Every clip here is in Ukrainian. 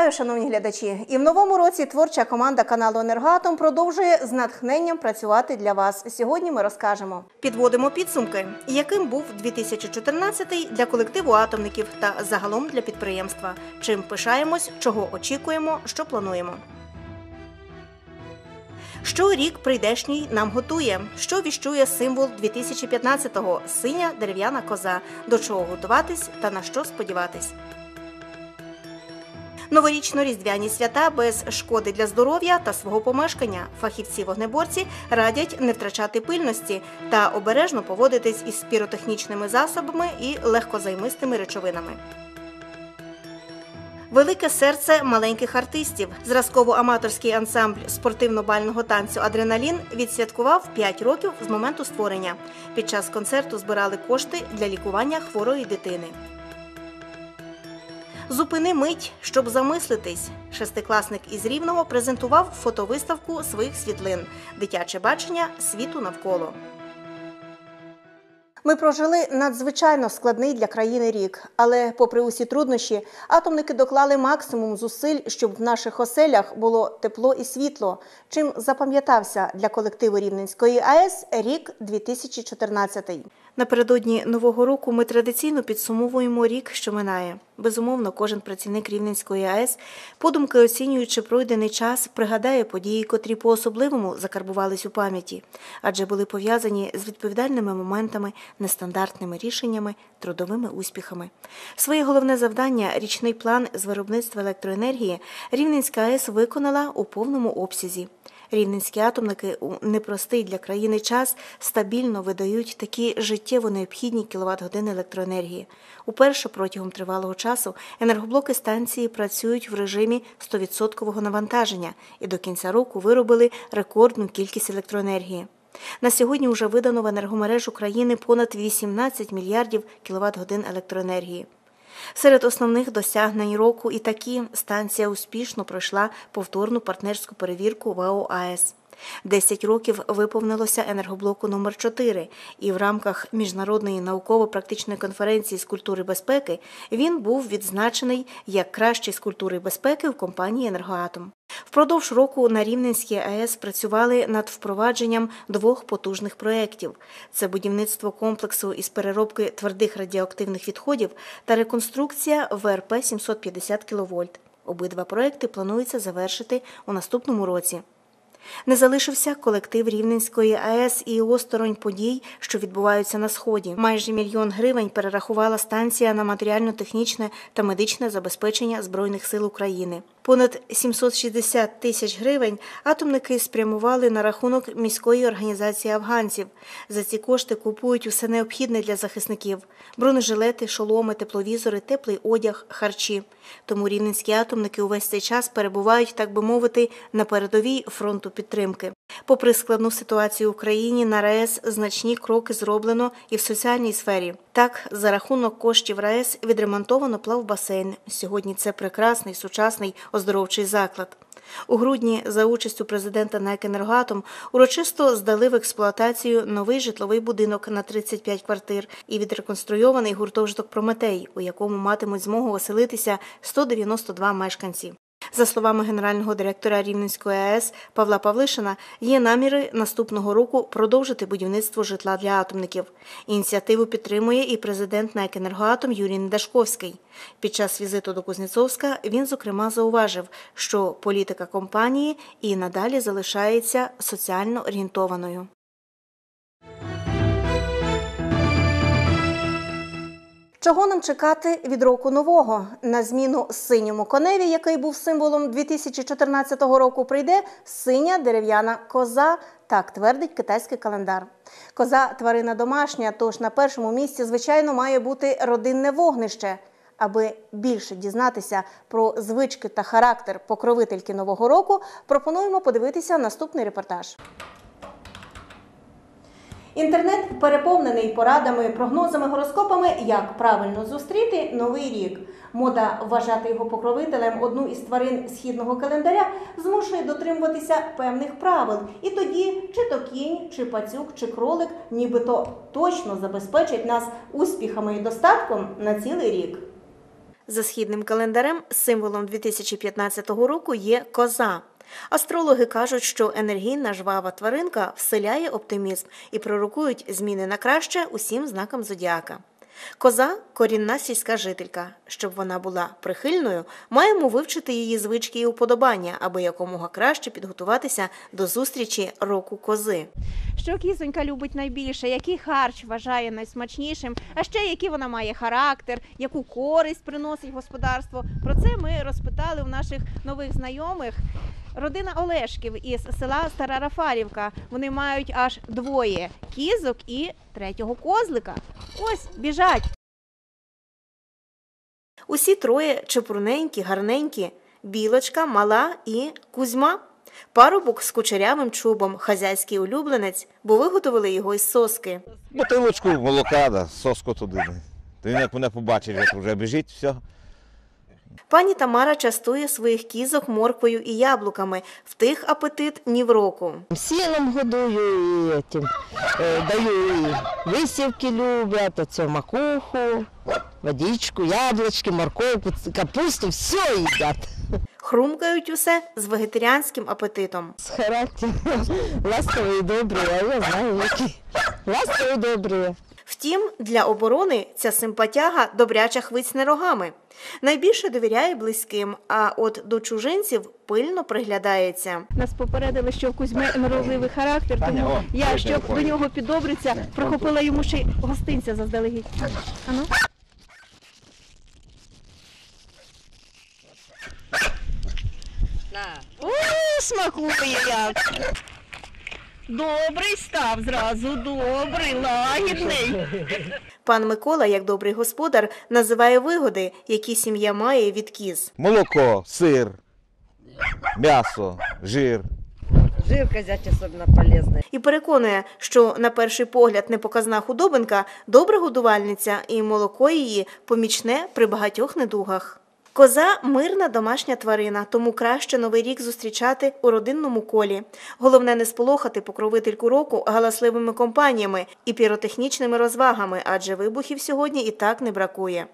Вітаю, шановні глядачі! І в новому році творча команда каналу Енергоатом продовжує з натхненням працювати для вас. Сьогодні ми розкажемо. Підводимо підсумки, яким був 2014 для колективу атомників та загалом для підприємства. Чим пишаємось, чого очікуємо, що плануємо. Що рік прийдешній нам готує? Що віщує символ 2015-го – синя дерев'яна коза. До чого готуватись та на що сподіватись? Новорічно-різдвяні свята без шкоди для здоров'я та свого помешкання. Фахівці-вогнеборці радять не втрачати пильності та обережно поводитись із піротехнічними засобами і легкозаймистими речовинами. Велике серце маленьких артистів. Зразково-аматорський ансамбль спортивно-бального танцю Адреналін відсвяткував 5 років з моменту створення. Під час концерту збирали кошти для лікування хворої дитини. Зупини мить, щоб замислитись. Шестикласник із Рівного презентував фотовиставку своїх світлин Дитяче бачення світу навколо. Ми прожили надзвичайно складний для країни рік, але, попри усі труднощі, атомники доклали максимум зусиль, щоб в наших оселях було тепло і світло. Чим запам'ятався для колективу Рівненської АЕС рік 2014. Напередодні нового року ми традиційно підсумовуємо рік, що минає. Безумовно, кожен працівник Рівненської АЕС, подумки оцінюючи пройдений час, пригадає події, котрі по-особливому закарбувались у пам'яті, адже були пов'язані з відповідальними моментами, нестандартними рішеннями, трудовими успіхами. Своє головне завдання річний план з виробництва електроенергії Рівненська АЕС виконала у повному обсязі. Рівненські атомники у непростий для країни час стабільно видають такі життєво необхідні кіловат-години електроенергії. Уперше протягом тривалого часу енергоблоки станції працюють в режимі 100% навантаження і до кінця року виробили рекордну кількість електроенергії. На сьогодні вже видано в енергомережу країни понад 18 мільярдів кіловат-годин електроенергії. Серед основних досягнень року і такі станція успішно пройшла повторну партнерську перевірку ВОАЕС. 10 років виповнилося енергоблоку номер 4 і в рамках міжнародної науково-практичної конференції з культури безпеки він був відзначений як кращий з культури безпеки в компанії енергоатом. Впродовж року на Рівненській АЕС працювали над впровадженням двох потужних проєктів: це будівництво комплексу із переробки твердих радіоактивних відходів та реконструкція ВРП 750 кВт. Обидва проекти планується завершити у наступному році. Не залишився колектив Рівненської АЕС і осторонь подій, що відбуваються на сході. Майже мільйон гривень перерахувала станція на матеріально-технічне та медичне забезпечення збройних сил України. Понад 760 тисяч гривень атомники спрямували на рахунок міської організації афганців. За ці кошти купують усе необхідне для захисників: бронежилети, шоломи, тепловізори, теплий одяг, харчі. Тому рівненські атомники увесь цей час перебувають, так би мовити, на передовій фронту підтримки. Попри складну ситуацію в Україні, на РАЕС значні кроки зроблено і в соціальній сфері. Так, за рахунок коштів РАЕС відремонтовано плавбасейн. Сьогодні це прекрасний сучасний оздоровчий заклад. У грудні за участю президента НЕК «Енергоатом» урочисто здали в експлуатацію новий житловий будинок на 35 квартир і відреконструйований гуртожиток Прометей, у якому матимуть змогу оселитися 192 мешканці. За словами генерального директора Рівненської АЕС Павла Павлишина, є наміри наступного року продовжити будівництво житла для атомників. Ініціативу підтримує і президент НАЕК «Енергоатом» Юрій Недашковський. Під час візиту до Кузнєцовська він, зокрема, зауважив, що політика компанії і надалі залишається соціально орієнтованою. Чого нам чекати від року нового? На зміну синьому коневі, який був символом 2014 року, прийде синя дерев'яна коза. Так твердить китайський календар. Коза тварина домашня, тож на першому місці, звичайно, має бути родинне вогнище. Аби більше дізнатися про звички та характер покровительки нового року, пропонуємо подивитися наступний репортаж. Інтернет переповнений порадами, прогнозами, гороскопами, як правильно зустріти новий рік. Мода вважати його покровителем одну із тварин східного календаря змушує дотримуватися певних правил. І тоді чи то кінь, чи пацюк, чи кролик, нібито точно забезпечить нас успіхами і достатком на цілий рік. За східним календарем символом 2015 року є коза. Астрологи кажуть, що енергійна жвава тваринка вселяє оптимізм і пророкують зміни на краще усім знакам зодіака. Коза корінна сільська жителька. Щоб вона була прихильною, маємо вивчити її звички і уподобання, аби якомога краще підготуватися до зустрічі року кози. Що кізонька любить найбільше, який харч вважає найсмачнішим, а ще який вона має характер, яку користь приносить господарство. Про це ми розпитали у наших нових знайомих. Родина Олешків із села Стара Рафарівка. Вони мають аж двоє кізок і третього козлика. Ось біжать. Усі троє чепурненькі, гарненькі, білочка, мала і кузьма. Парубок з кучерявим чубом, хазяйський улюбленець, бо виготовили його із соски. Бутилочку молока, да, соску туди. Він як мене побачив, як вже біжить, все. Пані Тамара частує своїх кізок морквою і яблуками. В тих апетит ні в року. Сіном годую і тим, е, даю і висівки люблять, оце макуху, водичку, яблучки, морковку, капусту, все їдять. Хрумкають усе з вегетаріанським апетитом. З характером ласкові і добрі, а я знаю, які. Ласкові і добрі. Втім, для оборони ця симпатяга добряча хвицне рогами. Найбільше довіряє близьким, а от до чужинців пильно приглядається. Нас попередили, що в Кузьми норовливий характер, тому я, щоб до нього підобритися, прихопила йому ще й гостинця заздалегідь. Ану. О, смакує як. Добрий став зразу, добрий, лагідний. Пан Микола, як добрий господар, називає вигоди, які сім'я має від кіз. Молоко, сир, м'ясо, жир. Жир козячий особенно полезный. І переконує, що на перший погляд непоказна худобинка добра годувальниця, і молоко її помічне при багатьох недугах. Коза мирна домашня тварина, тому краще новий рік зустрічати у родинному колі. Головне не сполохати покровительку року галасливими компаніями і піротехнічними розвагами, адже вибухів сьогодні і так не бракує.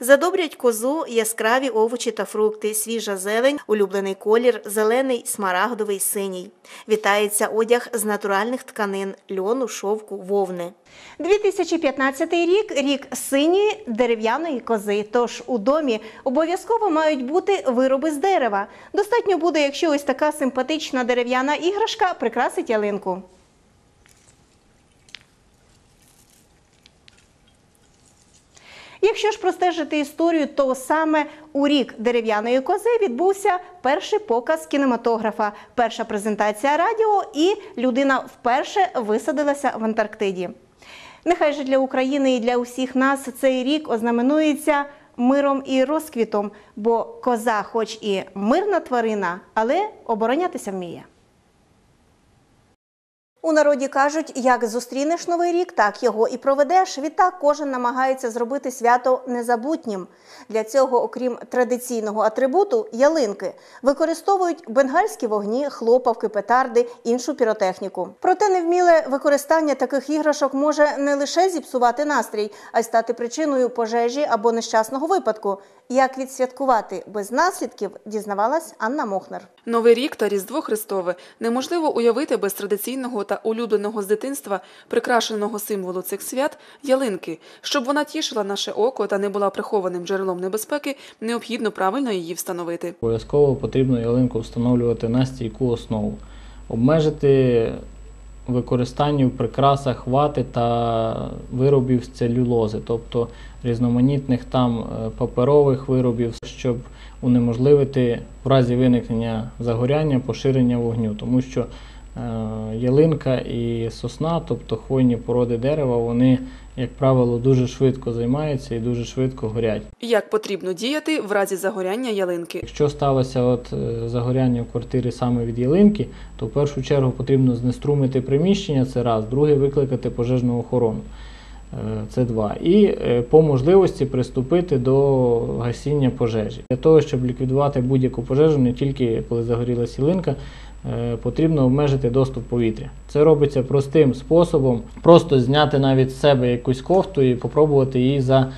Задобрять козу яскраві овочі та фрукти, свіжа зелень, улюблений колір, зелений, смарагдовий, синій. Вітається одяг з натуральних тканин льону, шовку, вовни. 2015 рік рік синьої дерев'яної кози. Тож у домі обов'язково мають бути вироби з дерева. Достатньо буде, якщо ось така симпатична дерев'яна іграшка прикрасить ялинку. Якщо ж простежити історію, то саме у рік дерев'яної кози відбувся перший показ кінематографа, перша презентація радіо, і людина вперше висадилася в Антарктиді. Нехай же для України і для усіх нас цей рік ознаменується миром і розквітом, бо коза, хоч і мирна тварина, але оборонятися вміє. У народі кажуть, як зустрінеш новий рік, так його і проведеш. Відтак кожен намагається зробити свято незабутнім. Для цього, окрім традиційного атрибуту ялинки, використовують бенгальські вогні, хлопавки, петарди, іншу піротехніку. Проте невміле використання таких іграшок може не лише зіпсувати настрій, а й стати причиною пожежі або нещасного випадку. Як відсвяткувати без наслідків, дізнавалась Анна Мохнер. Новий рік та Різдво Христове неможливо уявити без традиційного та улюбленого з дитинства прикрашеного символу цих свят ялинки. Щоб вона тішила наше око та не була прихованим джерелом небезпеки, необхідно правильно її встановити. Обов'язково потрібно ялинку встановлювати на стійку основу, обмежити використання в прикрасах вати та виробів з целюлози, тобто різноманітних там е, паперових виробів, щоб унеможливити в разі виникнення загоряння поширення вогню, тому що ялинка і сосна, тобто хвойні породи дерева, вони, як правило, дуже швидко займаються і дуже швидко горять. Як потрібно діяти в разі загоряння ялинки? Якщо сталося от е, загоряння в квартирі саме від ялинки, то в першу чергу потрібно знеструмити приміщення, це раз, друге викликати пожежну охорону. Е, Це два. І е, по можливості приступити до гасіння пожежі. Для того, щоб ліквідувати будь-яку пожежу, не тільки коли загорілася ялинка, е, потрібно обмежити доступ повітря. Це робиться простим способом, просто зняти навіть з себе якусь кофту і попробувати її за,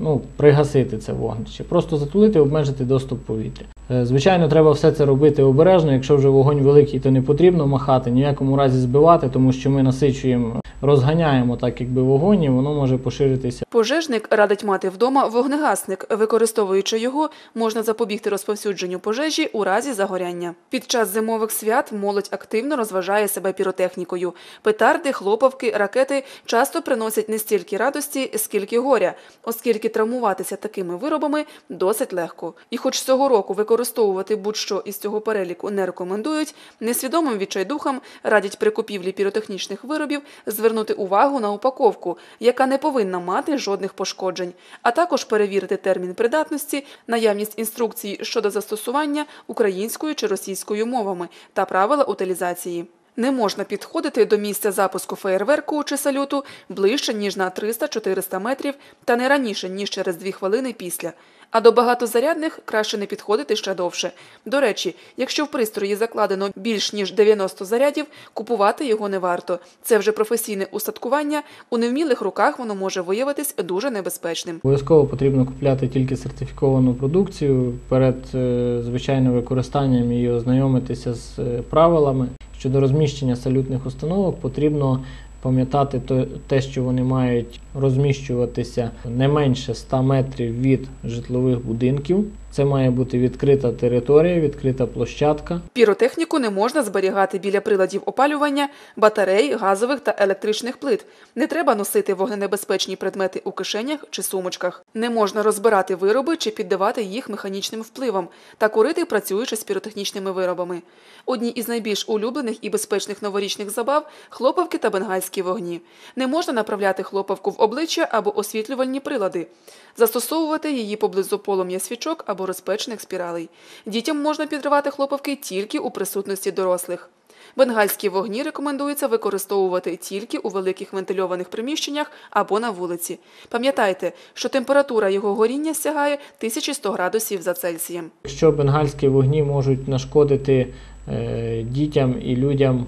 ну, пригасити це вогнище. Просто затулити, обмежити доступ повітря. Е, Звичайно, треба все це робити обережно. Якщо вже вогонь великий, то не потрібно махати, ні в якому разі збивати, тому що ми насичуємо, розганяємо так, якби вогонь, і воно може поширитися. Пожежник радить мати вдома вогнегасник. Використовуючи його, можна запобігти розповсюдженню пожежі у разі загоряння. Під час зимових свят молодь активно розважає себе піротехнікою. Петарди, хлопавки, ракети часто приносять не стільки радості, скільки горя, оскільки травмуватися такими виробами досить легко. І хоч цього року використовувати будь-що із цього переліку не рекомендують, несвідомим відчайдухам радять при купівлі піротехнічних виробів звернути увагу на упаковку, яка не повинна мати жодних пошкоджень, а також перевірити термін придатності, наявність інструкцій щодо застосування українською чи російською мовами та правила утилізації. Не можна підходити до місця запуску феєрверку чи салюту ближче, ніж на 300-400 метрів та не раніше, ніж через 2 хвилини після. А до багатозарядних краще не підходити ще довше. До речі, якщо в пристрої закладено більш ніж 90 зарядів, купувати його не варто. Це вже професійне устаткування, у невмілих руках воно може виявитись дуже небезпечним. Обов'язково потрібно купляти тільки сертифіковану продукцію перед е, звичайним використанням і ознайомитися з е, правилами. Щодо розміщення салютних установок потрібно пам'ятати те, що вони мають розміщуватися не менше 100 метрів від житлових будинків. Це має бути відкрита територія, відкрита площадка. Піротехніку не можна зберігати біля приладів опалювання, батарей, газових та електричних плит. Не треба носити вогненебезпечні предмети у кишенях чи сумочках. Не можна розбирати вироби чи піддавати їх механічним впливам та курити, працюючи з піротехнічними виробами. Одні із найбільш улюблених і безпечних новорічних забав хлопавки та бенгальські вогні. Не можна направляти хлопавку в обличчя або освітлювальні прилади, застосовувати її поблизу полум'я свічок або розпечених спіралей. Дітям можна підривати хлопавки тільки у присутності дорослих. Бенгальські вогні рекомендується використовувати тільки у великих вентильованих приміщеннях або на вулиці. Пам'ятайте, що температура його горіння сягає 1100 градусів за Цельсієм. Якщо бенгальські вогні можуть нашкодити е, дітям і людям,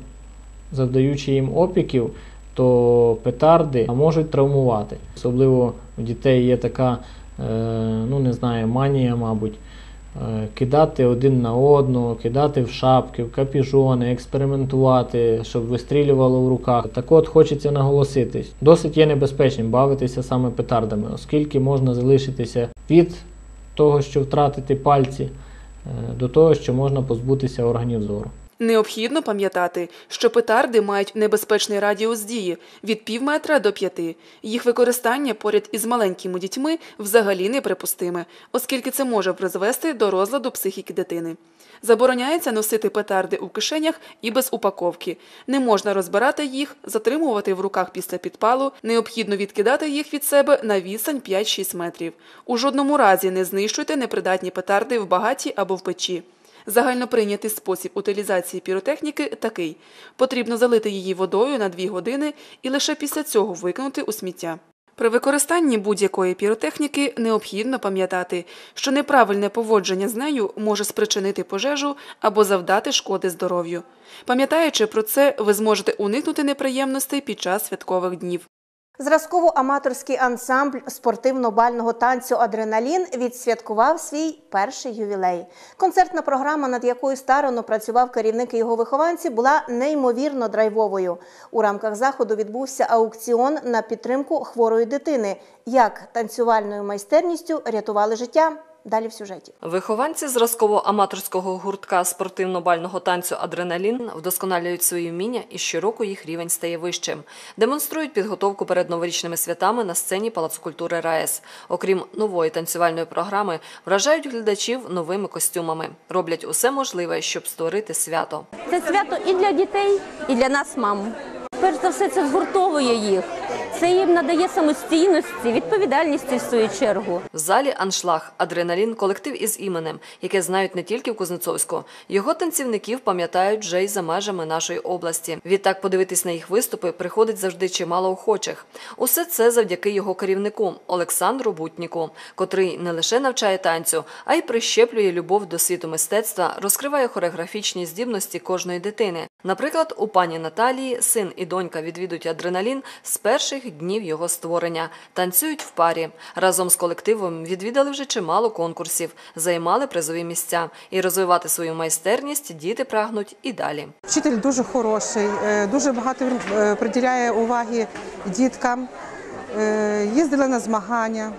завдаючи їм опіків, то петарди можуть травмувати. Особливо у дітей є така, е, ну не знаю, манія, мабуть. е, Кидати один на одного, кидати в шапки, в капюшони, експериментувати, щоб вистрілювало в руках. Так от хочеться наголосити, досить є небезпечним бавитися саме петардами, оскільки можна залишитися від того, що втратити пальці, е, до того, що можна позбутися органів зору. Необхідно пам'ятати, що петарди мають небезпечний радіус дії від пів метра до п'яти. Їх використання поряд із маленькими дітьми взагалі неприпустиме, оскільки це може призвести до розладу психіки дитини. Забороняється носити петарди у кишенях і без упаковки. Не можна розбирати їх, затримувати в руках після підпалу, необхідно відкидати їх від себе на відстань 5-6 метрів. У жодному разі не знищуйте непридатні петарди в багаті або в печі. Загальноприйнятий спосіб утилізації піротехніки такий: потрібно залити її водою на 2 години і лише після цього викинути у сміття. При використанні будь-якої піротехніки необхідно пам'ятати, що неправильне поводження з нею може спричинити пожежу або завдати шкоди здоров'ю. Пам'ятаючи про це, ви зможете уникнути неприємностей під час святкових днів. Зразково-аматорський ансамбль спортивно-бального танцю Адреналін відсвяткував свій перший ювілей. Концертна програма, над якою старано працював керівник і його вихованці, була неймовірно драйвовою. У рамках заходу відбувся аукціон на підтримку хворої дитини. Як танцювальною майстерністю рятували життя? Далі в сюжеті. Вихованці зразково-аматорського гуртка спортивно-бального танцю Адреналін вдосконалюють свої вміння і щороку їх рівень стає вищим. Демонструють підготовку перед новорічними святами на сцені Палацу культури РаЕС. Окрім нової танцювальної програми, вражають глядачів новими костюмами. Роблять усе можливе, щоб створити свято. Це свято і для дітей, і для нас, мам. Перш за все, це згуртовує їх. Це їм надає самостійності, відповідальності в свою чергу. В залі аншлаг, адреналін, колектив із іменем, яке знають не тільки в Кузнецовську. Його танцівників пам'ятають вже й за межами нашої області. Відтак подивитись на їх виступи приходить завжди чимало охочих. Усе це завдяки його керівнику Олександру Бутніку, котрий не лише навчає танцю, а й прищеплює любов до світу мистецтва, розкриває хореографічні здібності кожної дитини. Наприклад, у пані Наталії син і донька відвідують адреналін з перших днів його створення, танцюють в парі. Разом з колективом відвідали вже чимало конкурсів, займали призові місця. І розвивати свою майстерність діти прагнуть і далі. Вчитель дуже хороший, е, дуже багато е, приділяє уваги діткам. Е, Їздили на змагання.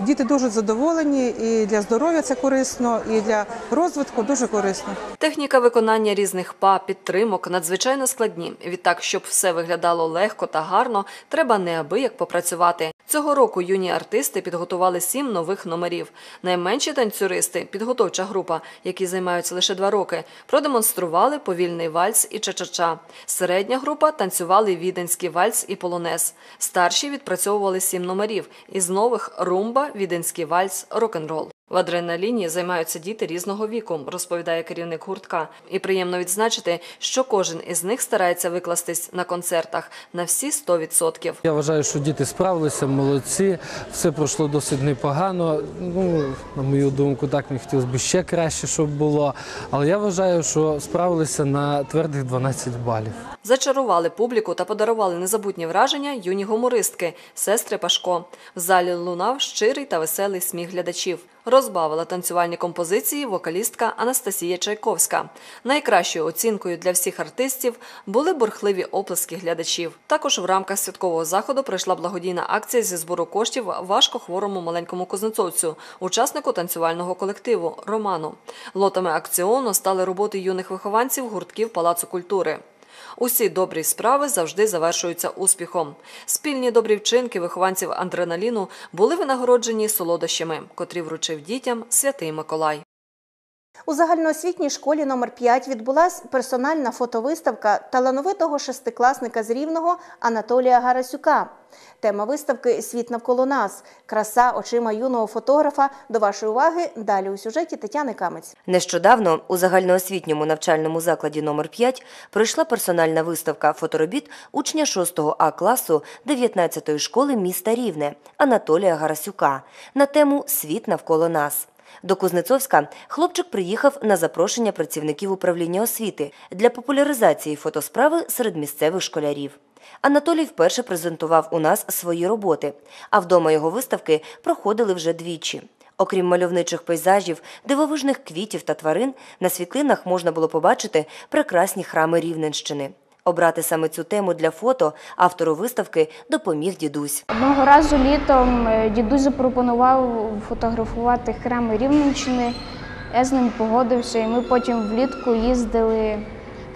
Діти дуже задоволені, і для здоров'я це корисно, і для розвитку дуже корисно. Техніка виконання різних па, підтримок надзвичайно складні. Відтак, щоб все виглядало легко та гарно, треба неабияк попрацювати. Цього року юні артисти підготували сім нових номерів. Найменші танцюристи, підготовча група, які займаються лише два роки, продемонстрували повільний вальс і ча-ча-ча. Середня група танцювали віденський вальс і полонез. Старші відпрацьовували сім номерів. Із нових румба, віденський вальс, рок-н-рол. В адреналіні займаються діти різного віку, розповідає керівник гуртка. І приємно відзначити, що кожен із них старається викластись на концертах на всі 100%. Я вважаю, що діти справилися, молодці, все пройшло досить непогано. Ну, на мою думку, так мені хотілося б ще краще, щоб було. Але я вважаю, що справилися на твердих 12 балів. Зачарували публіку та подарували незабутні враження юні гумористки, сестри Пашко. В залі лунав щирий та веселий сміх глядачів. Розбавила танцювальні композиції вокалістка Анастасія Чайковська. Найкращою оцінкою для всіх артистів були бурхливі оплески глядачів. Також в рамках святкового заходу пройшла благодійна акція зі збору коштів важкохворому маленькому кузнецовцю, учаснику танцювального колективу Роману. Лотами акціону стали роботи юних вихованців гуртків Палацу культури. Усі добрі справи завжди завершуються успіхом. Спільні добрі вчинки вихованців адреналіну були винагороджені солодощами, котрі вручив дітям святий Миколай. У загальноосвітній школі номер 5 відбулася персональна фотовиставка талановитого шестикласника з Рівного Анатолія Гарасюка. Тема виставки Світ навколо нас. Краса очима юного фотографа. До вашої уваги далі у сюжеті Тетяни Камець. Нещодавно у загальноосвітньому навчальному закладі номер 5 пройшла персональна виставка фоторобіт учня 6 А класу 19-ї школи міста Рівне Анатолія Гарасюка на тему Світ навколо нас. До Кузнецовська хлопчик приїхав на запрошення працівників управління освіти для популяризації фотосправи серед місцевих школярів. Анатолій вперше презентував у нас свої роботи, а вдома його виставки проходили вже двічі. Окрім мальовничих пейзажів, дивовижних квітів та тварин, на світлинах можна було побачити прекрасні храми Рівненщини. Обрати саме цю тему для фото автору виставки допоміг дідусь. Одного разу літом е, дідусь запропонував фотографувати храми Рівненщини. Я з ним погодився, і ми потім влітку їздили,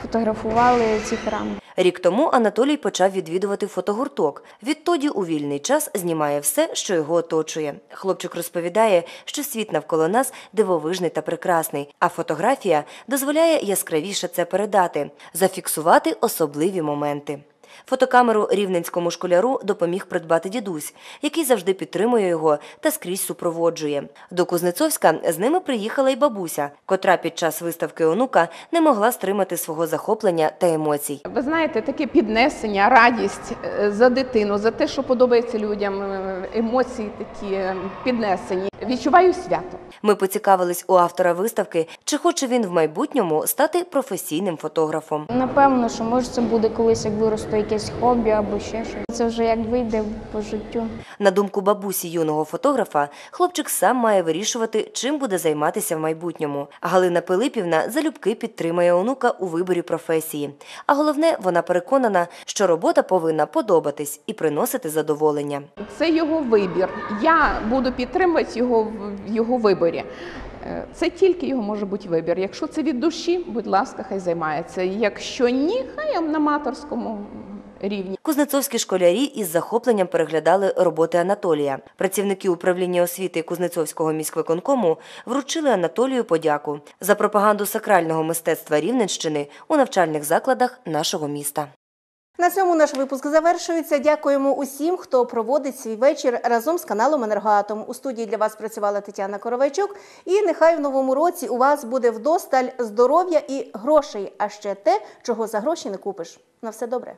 фотографували ці храми. Рік тому Анатолій почав відвідувати фотогурток. Відтоді у вільний час знімає все, що його оточує. Хлопчик розповідає, що світ навколо нас дивовижний та прекрасний, а фотографія дозволяє яскравіше це передати, зафіксувати особливі моменти. Фотокамеру рівненському школяру допоміг придбати дідусь, який завжди підтримує його та скрізь супроводжує. До Кузнецовська з ними приїхала й бабуся, котра під час виставки онука не могла стримати свого захоплення та емоцій. Ви знаєте, таке піднесення, радість е, за дитину, за те, що подобається людям, е, емоції такі е, піднесені. Відчуваю свято. Ми поцікавились у автора виставки, чи хоче він в майбутньому стати професійним фотографом. Напевно, що може це буде колись, як виросте якесь хобі або ще щось. Це вже як вийде по життю. На думку бабусі юного фотографа, хлопчик сам має вирішувати, чим буде займатися в майбутньому. Галина Пилипівна залюбки підтримує онука у виборі професії. А головне, вона переконана, що робота повинна подобатись і приносити задоволення. Це його вибір. Я буду підтримувати його в його виборі. Е, Це тільки його може бути вибір. Якщо це від душі, будь ласка, хай займається. Якщо ні, хай на аматорському рівні. Кузнецовські школярі із захопленням переглядали роботи Анатолія. Працівники управління освіти Кузнецовського міськвиконкому вручили Анатолію подяку за пропаганду сакрального мистецтва Рівненщини у навчальних закладах нашого міста. На цьому наш випуск завершується. Дякуємо усім, хто проводить свій вечір разом з каналом Енергоатом. У студії для вас працювала Тетяна Коровайчук. І нехай в новому році у вас буде вдосталь здоров'я і грошей, а ще те, чого за гроші не купиш. На все добре.